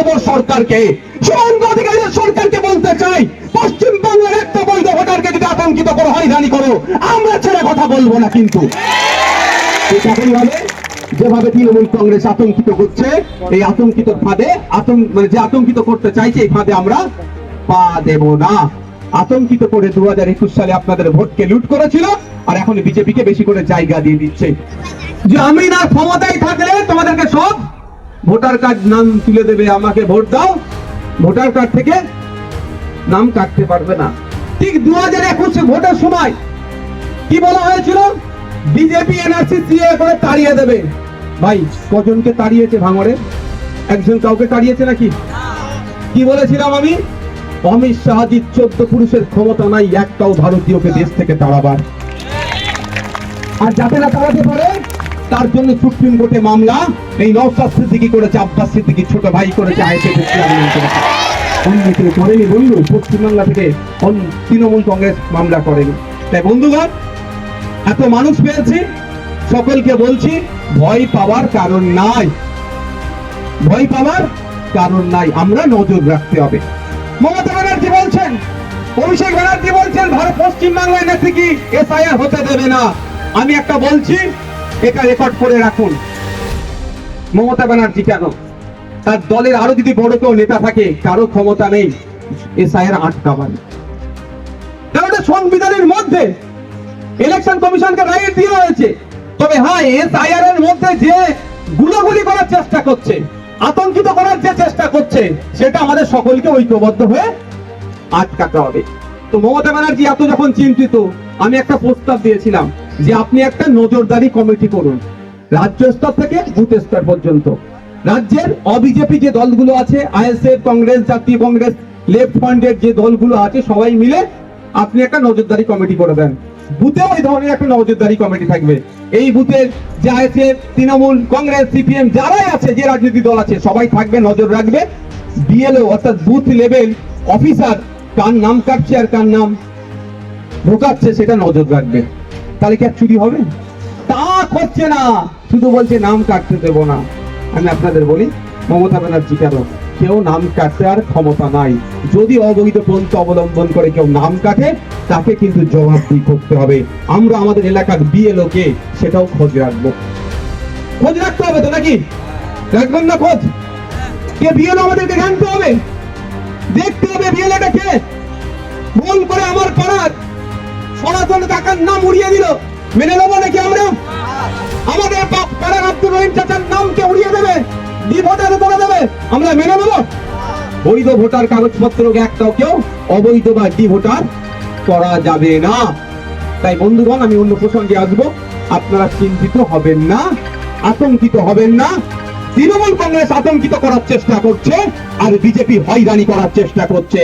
করব সরকারকে শুভেন্দু অধিকারীর সরকারকে বলতে চাই, পশ্চিম বাংলার একটা বৈধ ভোটারকে যদি আতঙ্কিত করো, হয়রানি করো, আমরা ছেড়ে কথা বলব না কিন্তু। যেভাবে তৃণমূল কংগ্রেস আতঙ্কিত করছে এই আতঙ্কিত ফাঁদে আতঙ্ক মানে যে আতঙ্কিত করতে চাইছে, এই ফাঁদে আমরা পা দেব না। আতঙ্কিত করে দু হাজার একুশ সালে আপনাদের ভোটকে লুট করেছিল, আর এখন বিজেপিকে বেশি করে জায়গা দিয়ে দিচ্ছে। যে আমি না ক্ষমতায় থাকলে তোমাদেরকে সব ভোটার কার্ড নাম তুলে দেবে, আমাকে ভোট দাও। ভোটার কার্ড থেকে নাম কাটতে পারবে না। ঠিক দু হাজার একুশে ভোটের সময় কি বলা হয়েছিল? বিজেপি, এনআরসি, সিএ করে তাড়িয়ে দেবে। ভাই, কজনকে তাড়িয়েছে ভাঙড়ে? একজন কাউকে তাড়িয়েছে নাকি? কি বলেছিলাম আমি? অমিত শাহাজির চোদ্দ পুরুষের ক্ষমতা নাই, একটাও ভারতীয়কে দেশ থেকে তাড়াবার। আর যাতে না তাড়াতে পারে তার জন্য সুপ্রিম কোর্টে মামলা। এই নওসাদ সিদ্দিকি করেছে, আব্বাস সিদ্দিকি ছোট ভাই করেছে কেউ করেনি পশ্চিমবাংলা থেকে তৃণমূল কংগ্রেস মামলা করেনি। তাই বন্ধুগণ, এত মানুষ পেয়েছি, সকলকে বলছি, ভয় পাওয়ার কারণ নাই। ভয় পাওয়ার কারণ নাই, আমরা নজর রাখতে হবে। মমতা ব্যানার্জি বলছেন, অভিষেক ব্যানার্জি বলছেন, ভারত পশ্চিম বাংলায় নাকি এসআইআর হতে দেবে না? আমি একটা বলছি এটা রেকর্ড করে রাখুন। মমতা ব্যানার্জি কেন? তার দলের আরও যদি বড় কেউ নেতা থাকে, কারও ক্ষমতা নেই। এসআইআর আটকাবার কারণ সংবিধানের মধ্যে ইলেকশন কমিশনকে রাইট দিয়ে হয়েছে। তবে হ্যাঁ এসআইআর এর মধ্যে যে গুলোগুলি করার চেষ্টা করছে, আতঙ্কিত করার যে চেষ্টা করছে, সেটা আমাদের সকলকে ঐক্যবদ্ধ হয়ে আটকাতে হবে। তো মমতা ব্যানার্জি এত যখন চিন্তিত, আমি একটা প্রস্তাব দিয়েছিলাম। যে আপনি একটা নজরদারি কমিটি করুন রাজ্য স্তর থেকে বুথ স্তর পর্যন্ত। রাজ্যের অবিজেপি যে দলগুলো আছে আইএসএফ কংগ্রেস, জাতীয় কংগ্রেস, লেফট ফ্রন্টের যে দলগুলো আছে, সবাই মিলে আপনি একটা নজরদারি কমিটি করে দেন। বুথেও এই ধরনের একটা নজরদারি কমিটি থাকবে। এই বুথের যে আইএসএফ তৃণমূল, কংগ্রেস, সিপিএম যারাই আছে, যে রাজনৈতিক দল আছে, সবাই থাকবে, নজর রাখবে। বিএলও অর্থাৎ বুথ লেভেল অফিসার, কার নাম কাটছে আর কার নাম ঢোকাচ্ছে, সেটা নজর রাখবে। তাহলে কি আর চুরি হবে? তা করছে না। শুধু বলছে, নাম কাটতে দেব না। আমি আপনাদের বলি, মমতা ব্যানার্জি কেন? কেউ নাম কাটতে আর ক্ষমতা নাই। যদি অবৈধ পন্থা অবলম্বন করে কেউ নাম কাটে, তাকে কিন্তু জবাবদিহি করতে হবে। আমরা আমাদের এলাকার বিএলও কে সেটাও খোঁজ রাখব। খোঁজ রাখতে হবে তো নাকি? রাখবেন না খোঁজ? কে বিএলও আমাদেরকে জানতে হবে? দেখতে হবে বিএলওটা কে। ভুল করে আমার পাড়ার সনাতন কাকার নাম উড়িয়ে দিল। মেনে নেব নাকি আমরা? আমাদের পাড়ার আব্দুল রহিম চাচার নামকে উড়িয়ে দেবে ডি ভোটারে করে দেবে। আমরা মেনে নেব? বৈধ ভোটার কাগজপত্র একটাও কেউ অবৈধ বা ডি ভোটার করা যাবে না? তাই বন্ধুগণ, আমি অন্য প্রসঙ্গে আসব। আপনারা চিন্তিত হবেন না, আতঙ্কিত হবেন না। তৃণমূল কংগ্রেস আতঙ্কিত করার চেষ্টা করছে, আর বিজেপি হয়রানি করার চেষ্টা করছে।